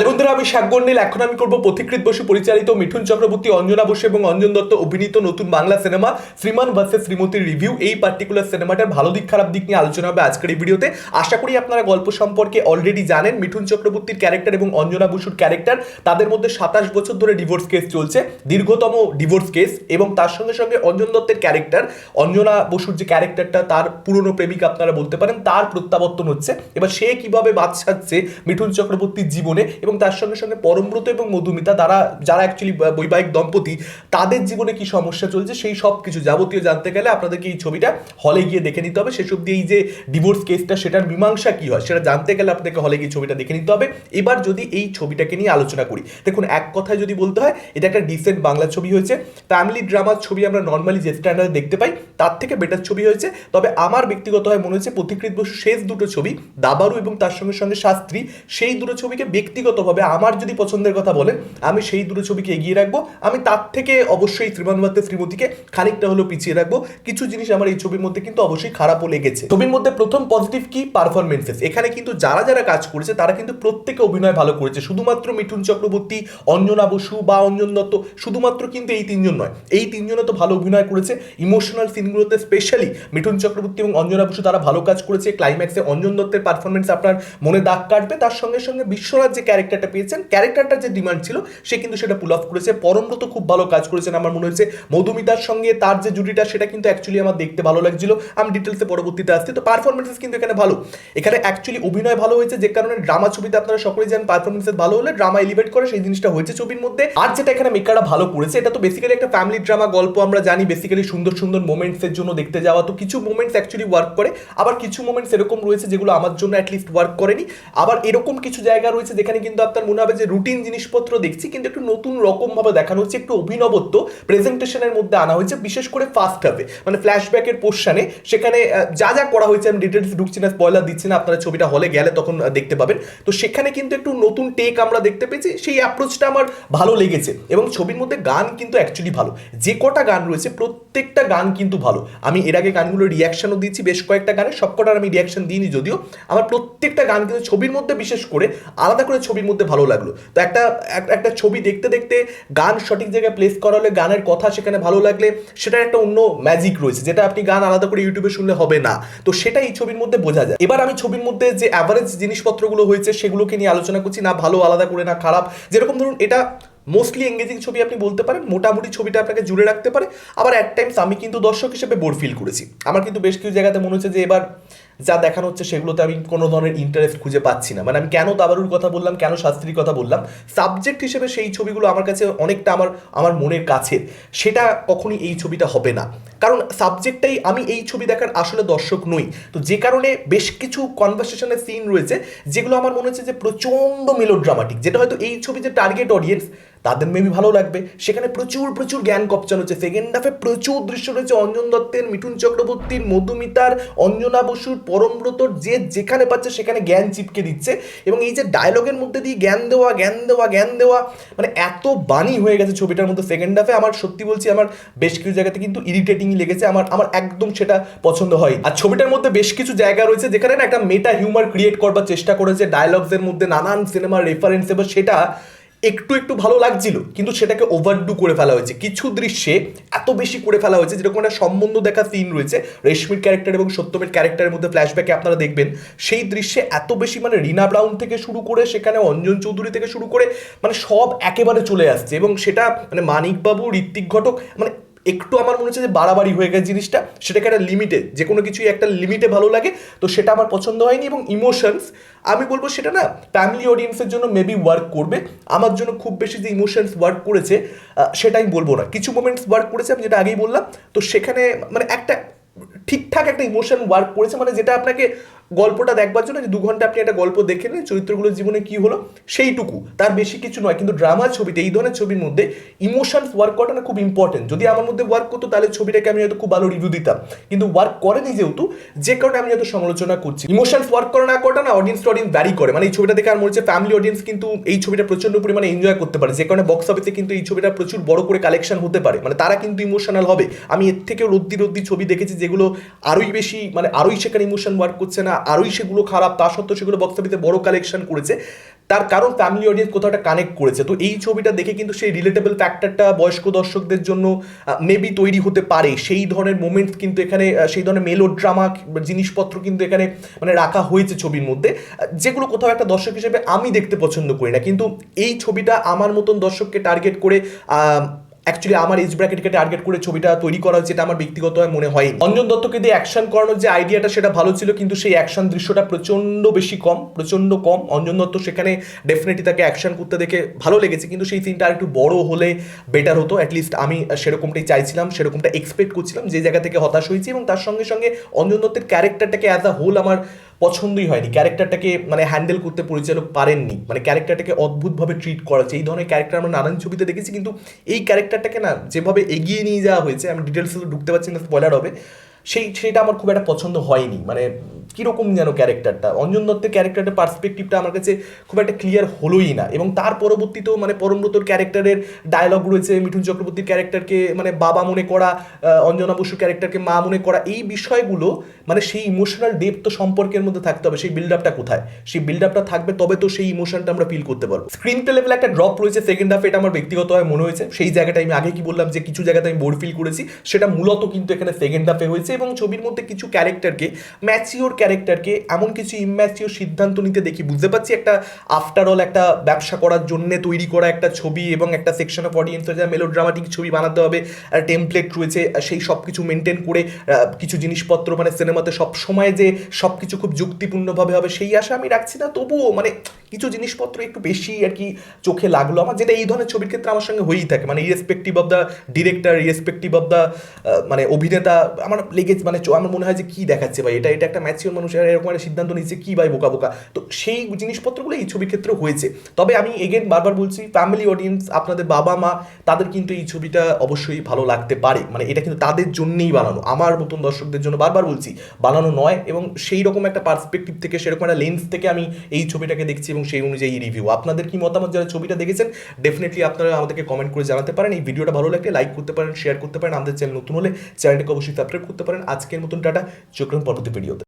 Hello বন্ধুরা আমি নীল, এখন আমি করব পথিকৃত বসু, পরিচালিত মিঠুন চক্রবর্তী, অঞ্জনা বসু এবং অঞ্জন দত্ত অভিনীত নতুন বাংলা সিনেমা, শ্রীমান ভার্সেস শ্রীমতীর রিভিউ। এই পার্টিকুলার সিনেমাটার ভালো দিক, খারাপ দিক নিয়ে আলোচনা হবে আজকের এই ভিডিওতে। আশা করি আপনারা গল্প সম্পর্কে অলরেডি জানেন, মিঠুন চক্রবর্তীর ক্যারেক্টার এবং অঞ্জনা বসুর ক্যারেক্টার তাদের মধ্যে সাতাশ বছর ধরে ডিভোর্স কেস চলছে, দীর্ঘতম ডিভোর্স কেস এবং তার সঙ্গে সঙ্গে অঞ্জন দত্তের ক্যারেক্টার অঞ্জনা বসুর যে ক্যারেক্টারটা তার পুরনো প্রেমিক আপনারা বলতে পারেন, তার প্রত্যাবর্তন হচ্ছে। এবার সে কীভাবে বাদ সাজছে মিঠুন চক্রবর্তীর জীবনে এবং তার সঙ্গে সঙ্গে পরমব্রত এবং মধুমিতা তারা, যারা অ্যাকচুয়ালি বৈবাহিক দম্পতি, তাদের জীবনে কি সমস্যা চলছে সেই সব কিছু যাবতীয় জানতে গেলে আপনাদেরকে এই ছবিটা হলে গিয়ে দেখে নিতে হবে। সেসব দিয়ে এই যে ডিভোর্স কেসটা সেটার মীমাংসা কি হয়, সেটা জানতে গেলে আপনাদেরকে হলে গিয়ে ছবিটা দেখে নিতে হবে। এবার যদি এই ছবিটাকে নিয়ে আলোচনা করি, দেখুন এক কথায় যদি বলতে হয়, এটা একটা ডিসেন্ট বাংলা ছবি হয়েছে। ফ্যামিলি ড্রামার ছবি আমরা নর্মালি যে স্ট্যান্ডার্ডে দেখতে পাই, তার থেকে বেটার ছবি হয়েছে। তবে আমার ব্যক্তিগতভাবে মনে হচ্ছে পথিকৃত বসু শেষ দুটো ছবি দাবারু এবং তার সঙ্গে সঙ্গে শাস্ত্রী, সেই দুটো ছবিকে ব্যক্তিগতভাবে আমার যদি পছন্দের কথা বলেন, আমি সেই দুটো ছবিকে এগিয়ে রাখব। আমি তার থেকে অবশ্যই শ্রীমান ভাতে শ্রীমতীকে খানিকটা হলেও পিছিয়ে রাখব। কিছু জিনিস আমার এই ছবির মধ্যে কিন্তু অবশ্যই খারাপও লেগেছে। ছবির মধ্যে প্রথম পজিটিভ কি? পারফরমেন্সেস এখানে কিন্তু যারা যারা কাজ করেছে, তারা কিন্তু প্রত্যেকে অভিনয় ভালো করেছে। শুধুমাত্র মিঠুন চক্রবর্তী, অঞ্জনা বসু বা অঞ্জন দত্ত, শুধুমাত্র কিন্তু এই তিনজন নয়। এই তিনজনে তো ভালো অভিনয় করেছে। ইমোশনাল সিনগুলোতে স্পেশালি মিঠুন চক্রবর্তী এবং অঞ্জনা বসু তারা ভালো কাজ করেছে। ক্লাইম্যাক্সে অঞ্জন দত্তের পারফরমেন্স আপনার মনে দাগ কাটবে। তার সঙ্গে সঙ্গে বিশ্বনাথ যে ক্যারেক্টারটা পেয়েছেন। ক্যারেক্টারটার যে ডিমান্ড ছিল, সে কিন্তু সেটা পুল অফ করেছে। পরমব্রত খুব ভালো কাজ করেছেন, আমার মনে হয়েছে। মধুমিতার সঙ্গে তার যে জুটিটা, সেটা কিন্তু অ্যাকচুয়ালি আমার দেখতে ভালো লাগছিল। আমি ডিটেলসে পরবর্তীতে আসছি। তো পারফরমেন্সেস কিন্তু এখানে ভালো। এখানে অ্যাকচুয়ালি অভিনয় ভালো হয়েছে, যে কারণে ড্রামা ছবিতে আপনারা সকলেই জানেন পারফরমেন্সেস ভালো হলে ড্রামা এলিভেট করে, সেই জিনিসটা হয়েছে ছবির মধ্যে। আর যেটা এখানে মেকাররা ভালো করেছে, এটা তো বেসিক্যালি একটা ফ্যামিলি ড্রামা গল্প আমরা জানি। বেসিক্যালি সুন্দর সুন্দর মোমেন্টসের জন্য দেখতে যাওয়া। তো কিছু মোমেন্টস অ্যাকচুয়ালি ওয়ার্ক করে। আবার কিছু মোমেন্টস এরকম রয়েছে, যেগুলো আমার জন্য অ্যাটলিস্ট ওয়ার্ক করেনি। আবার এরকম কিছু জায়গা রয়েছে, যেখানে কিন্তু আপনার মনে হবে যে রুটিন জিনিসপত্র দেখছি, কিন্তু একটু নতুন রকমভাবে দেখানো হচ্ছে, একটু অভিনবত্ব প্রেজেন্টেশনের মধ্যে আনা হয়েছে, বিশেষ করে ফার্স্ট হাফে মানে ফ্ল্যাশব্যাকের পোর্শনে সেখানে যা যা করা হয়েছে, আমি ডিটেলস ঢুকছি না স্পয়লার দিচ্ছি না, আপনারা ছবিটা হলে গেলে তখন দেখতে পাবেন। তো সেখানে কিন্তু একটু নতুন টেক আমরা দেখতে পেয়েছি, সেই অ্যাপ্রোচটা আমার ভালো লেগেছে। এবং ছবির মধ্যে গান কিন্তু অ্যাকচুয়ালি ভালো। যে কটা গান রয়েছে, প্রত্যেকটা গান কিন্তু ভালো। আমি এর আগে গানগুলো রিয়াকশনও দিচ্ছি বেশ কয়েকটা গানে, সবকটার আমি রিয়াকশন দিইনি যদিও। আমার প্রত্যেকটা গান কিন্তু ছবির মধ্যে বিশেষ করে আলাদা করে ছবির মধ্যে ভালো লাগল। তো একটা একটা ছবি দেখতে দেখতে গান সঠিক জায়গায় প্লেস করা হলে গানের কথা সেখানে ভালো লাগলে সেটার একটা অন্য ম্যাজিক রয়েছে, যেটা আপনি গান আলাদা করে ইউটিউবে শুনলে হবে না। তো সেটা এই ছবির মধ্যে বোঝা যায়। এবার আমি ছবির মধ্যে যে অ্যাভারেজ জিনিসপত্রগুলো হয়েছে সেগুলোকে নিয়ে আলোচনা করছি, না ভালো, আলাদা করে, না খারাপ। যেরকম ধরুন এটা মোস্টলি এঙ্গেজিং ছবি আপনি বলতে পারেন, মোটামুটি ছবিটা আপনাকে জুড়ে রাখতে পারে। আবার অ্যাট টাইমস আমি কিন্তু দর্শক হিসেবে বোর ফিল করেছি। আমার কিন্তু বেশ কিছু জায়গাতে মনে হচ্ছে যে এবার যা দেখানো হচ্ছে সেগুলোতে আমি কোনো ধরনের ইন্টারেস্ট খুঁজে পাচ্ছি না। মানে আমি কেন দাবারুর কথা বললাম, কেন শাস্ত্রীর কথা বললাম সাবজেক্ট হিসেবে সেই ছবিগুলো আমার কাছে অনেকটা আমার আমার মনের কাছের সেটা কখনই এই ছবিটা হবে না। কারণ সাবজেক্টটাই আমি এই ছবি দেখার আসলে দর্শক নই। তো যে কারণে বেশ কিছু কনভারসেশনের সিন রয়েছে, যেগুলো আমার মনে হচ্ছে যে প্রচণ্ড মেলোড্রামাটিক যেটা হয়তো এই ছবি যে টার্গেট অডিয়েন্স তাদের মেবি ভালো লাগবে। সেখানে প্রচুর প্রচুর জ্ঞান কপচান হচ্ছে। সেকেন্ড হাফে প্রচুর দৃশ্য রয়েছে। অঞ্জন দত্তের, মিঠুন চক্রবর্তীর, মধুমিতার, অঞ্জনা বসুর পরমব্রতর যে যেখানে পাচ্ছে সেখানে জ্ঞান চিপকে দিচ্ছে। এবং এই যে ডায়লগের মধ্যে দিয়ে জ্ঞান দেওয়া জ্ঞান দেওয়া জ্ঞান দেওয়া মানে এত বাণী হয়ে গেছে ছবিটার মধ্যে। সেকেন্ড হাফে আমার সত্যি বলছি, আমার বেশ কিছু জায়গাতে কিন্তু ইরিটেটিংই লেগেছে। আমার আমার একদম সেটা পছন্দ হয়। আর ছবিটার মধ্যে বেশ কিছু জায়গা রয়েছে, যেখানে না একটা মেটা হিউমার ক্রিয়েট করবার চেষ্টা করেছে। ডায়লগসের মধ্যে নানান সিনেমার রেফারেন্স এবার সেটা একটু একটু ভালো লাগছিল, কিন্তু সেটাকে ওভারডু করে ফেলা হয়েছে। কিছু দৃশ্যে এত বেশি করে ফেলা হয়েছে, যেরকম একটা সম্বন্ধ দেখা সিন রয়েছে, রেশমির ক্যারেক্টার এবং সত্যমের ক্যারেক্টারের মধ্যে ফ্ল্যাশব্যাকে আপনারা দেখবেন, সেই দৃশ্যে এত বেশি মানে রিনা ব্রাউন থেকে শুরু করে, সেখানে অঞ্জন চৌধুরী থেকে শুরু করে মানে সব একেবারে চলে আসছে এবং সেটা মানে মানিকবাবু, ঋত্বিক ঘটক মানে একটু আমার মনে হচ্ছে যে বাড়াবাড়ি হয়ে গেছে জিনিসটা। সেটাকে একটা লিমিটে যে কোনো কিছুই একটা লিমিটে ভালো লাগে। তো সেটা আমার পছন্দ হয়নি এবং ইমোশনস আমি বলব সেটা না ফ্যামিলি অডিয়েন্সের জন্য মেবি ওয়ার্ক করবে। আমার জন্য খুব বেশি যে ইমোশনস ওয়ার্ক করেছে আহ, সেটা আমি বলব না। কিছু মোমেন্টস ওয়ার্ক করেছে আমি যেটা আগেই বললাম। তো সেখানে মানে একটা ঠিকঠাক একটা ইমোশন ওয়ার্ক করেছে মানে যেটা আপনাকে গল্পটা দেখবার জন্য যে দু ঘণ্টা আপনি একটা গল্প দেখে নিন চরিত্রগুলোর জীবনে কি হলো, সেইটুকু। তার বেশি কিছু নয়, কিন্তু ড্রামা ছবিতে, এই ধরনের ছবির মধ্যে ইমোশনস ওয়ার্ক করাটা খুব ইম্পর্টেন্ট যদি আমার মধ্যে ওয়ার্ক করতো, তাহলে ছবিটাকে আমি হয়তো খুব ভালো রিভিউ দিতাম। কিন্তু ওয়ার্ক করেনি যেহেতু, যে কারণে আমি হয়তো সমালোচনা করছি। ইমোশনস ওয়ার্ক করা না করাটা না অডিয়েন্স অডিয়েন্স ভ্যারি করে। মানে এই ছবিটা দেখে আমার মনে হচ্ছে ফ্যামিলি অডিয়েন্স কিন্তু এই ছবিটা প্রচণ্ড পরিমাণে এনজয় করতে পারে। যে কারণে বক্স অফিসে কিন্তু এই ছবিটা প্রচুর বড় করে কালেকশন হতে পারে। মানে তারা কিন্তু ইমোশনাল হবে। আমি এর থেকেও রদ্দি রদ্দি ছবি দেখেছি যেগুলো আরোই বেশি মানে আরোই সেখানে ইমোশন ওয়ার্ক করছে না আরোই সেগুলো খারাপ, তা সত্ত্বেও সেগুলো বক্স অফিসে বড় কালেকশন করেছে। তার কারণ ফ্যামিলি অডিয়েন্স কোথাও একটা কানেক্ট করেছে। তো এই ছবিটা দেখে কিন্তু সেই রিলেটেবল ফ্যাক্টরটা বয়স্ক দর্শকদের জন্য মেবি তৈরি হতে পারে। সেই ধরনের মোমেন্টস কিন্তু এখানে সেই ধরনের মেলো ড্রামা জিনিসপত্র কিন্তু এখানে মানে রাখা হয়েছে ছবির মধ্যে। যেগুলো কোথাও একটা দর্শক হিসেবে আমি দেখতে পছন্দ করি না। কিন্তু এই ছবিটা আমার মতন দর্শককে টার্গেট করে অ্যাকচুয়ালি আমার এজ ব্র্যাকেটকে টার্গেট করে ছবিটা তৈরি করা এটা আমার ব্যক্তিগত মনে হয় অঞ্জন দত্তকে দিয়ে অ্যাকশন করানোর যে আইডিয়াটা সেটা ভালো ছিল, কিন্তু সেই অ্যাকশন দৃশ্যটা প্রচণ্ড বেশি কম প্রচণ্ড কম। অঞ্জন দত্ত সেখানে ডেফিনেটলি তাকে অ্যাকশন করতে দেখে ভালো লেগেছে, কিন্তু সেই সিনটা আর একটু বড় হলে বেটার হতো। অ্যাটলিস্ট আমি সেরকমটাই চাইছিলাম, সেরকমটা এক্সপেক্ট করছিলাম, যে জায়গা থেকে হতাশ হয়েছি এবং তার সঙ্গে সঙ্গে অঞ্জন দত্তের ক্যারেক্টারটাকে অ্যাজ আ হোল আমার পছন্দই হয়নি। ক্যারেক্টারটাকে মানে হ্যান্ডেল করতে পরিচালক পারেননি। মানে ক্যারেক্টারটাকে অদ্ভুতভাবে ট্রিট করা হচ্ছে। এই ধরনের ক্যারেক্টার আমরা নানান ছবিতে দেখেছি, কিন্তু এই ক্যারেক্টারটাকে না যেভাবে এগিয়ে নিয়ে যাওয়া হয়েছে, আমি ডিটেলসে ঢুকতে পারছি না স্পয়লার হবে। সেই সেটা আমার খুব একটা পছন্দ হয়নি। মানে কীরকম যেন ক্যারেক্টারটা? অঞ্জন দত্তের ক্যারেক্টারের পার্সপেক্টিভটা আমার কাছে খুব একটা ক্লিয়ার হলোই না। এবং তার পরবর্তীতেও মানে পরমব্রতর ক্যারেক্টারের ডায়লগ রয়েছে, মিঠুন চক্রবর্তীর ক্যারেক্টারকে মানে বাবা মনে করা অঞ্জনা বসুর ক্যারেক্টারকে মা মনে করা, এই বিষয়গুলো মানে সেই ইমোশনাল ডেপথ তো সম্পর্কের মধ্যে থাকতে হবে। সেই বিল্ড আপটা কোথায়? সেই বিল্ড আপটা থাকবে, তবে তো সেই ইমোশনটা আমরা ফিল করতে পারব। স্ক্রিন প্লে লেভেল একটা ড্রপ রয়েছে সেকেন্ড হাফে এটা আমার ব্যক্তিগতভাবে মনে হয়েছে। সেই জায়গাটা আমি আগে কি বললাম যে, কিছু জায়গাতে আমি বোর ফিল করেছি। সেটা মূলত কিন্তু এখানে সেকেন্ড হাফে হয়েছে। এবং ছবির মধ্যে কিছু ক্যারেক্টারকে ম্যাচিওর ক্যারেক্টারকে, এমন কিছু ইম্যাচিওর সিদ্ধান্ত নিতে দেখি। বুঝতে পারছি একটা আফটার অল একটা ব্যবসা করার জন্য তৈরি করা একটা ছবি এবং একটা সেকশন অফ অডিয়েন্স যা মেলো ড্রামাটিক ছবি বানাতে হবে টেমপ্লেট রয়েছে, সেই সব কিছু মেনটেন করে কিছু জিনিসপত্র মানে সিনেমাতে সব সময় যে সব কিছু খুব যুক্তিপূর্ণভাবে হবে, সেই আশা আমি রাখছি না। তবুও মানে কিছু জিনিসপত্র একটু বেশি আর কি চোখে লাগল আমার, যেটা এই ধরনের ছবির ক্ষেত্রে আমার সঙ্গে হয়েই থাকে। মানে irrespective of the director irrespective of the মানে অভিনেতা, আমার লেগেছে মানে আমার মনে হয় যে কি দেখাচ্ছে ভাই? এটা এটা একটা ম্যাচিওর মানুষ এরকম একটা সিদ্ধান্ত নিচ্ছে কি ভাই বোকা বোকা? তো সেই জিনিসপত্রগুলো এই ছবির ক্ষেত্রে হয়েছে। তবে আমি এগেন বারবার বলছি ফ্যামিলি অডিয়েন্স আপনাদের বাবা মা, তাদের কিন্তু এই ছবিটা অবশ্যই ভালো লাগতে পারে। মানে এটা কিন্তু তাদের জন্যেই বানানো। আমার মতন দর্শকদের জন্য বারবার বলছি, বানানো নয় এবং সেই রকম একটা পার্সপেক্টিভ থেকে, সেরকম একটা লেন্স থেকে আমি এই ছবিটাকে দেখছি এবং সেই অনুযায়ী রিভিউ আপনাদের কি মতামত যারা ছবিটা দেখেছেন ডেফিনেটলি আপনারা আমাদেরকে কমেন্ট করে জানাতে পারেন। এই ভিডিওটা ভালো লাগলে লাইক করতে পারেন শেয়ার করতে পারেন। আমাদের চ্যানেল নতুন হলে চ্যানেলটাকে অবশ্যই সাবস্ক্রাইব করতে পারেন। আজকের মতন টাটা রাখুন পরবর্তী ভিডিওতে।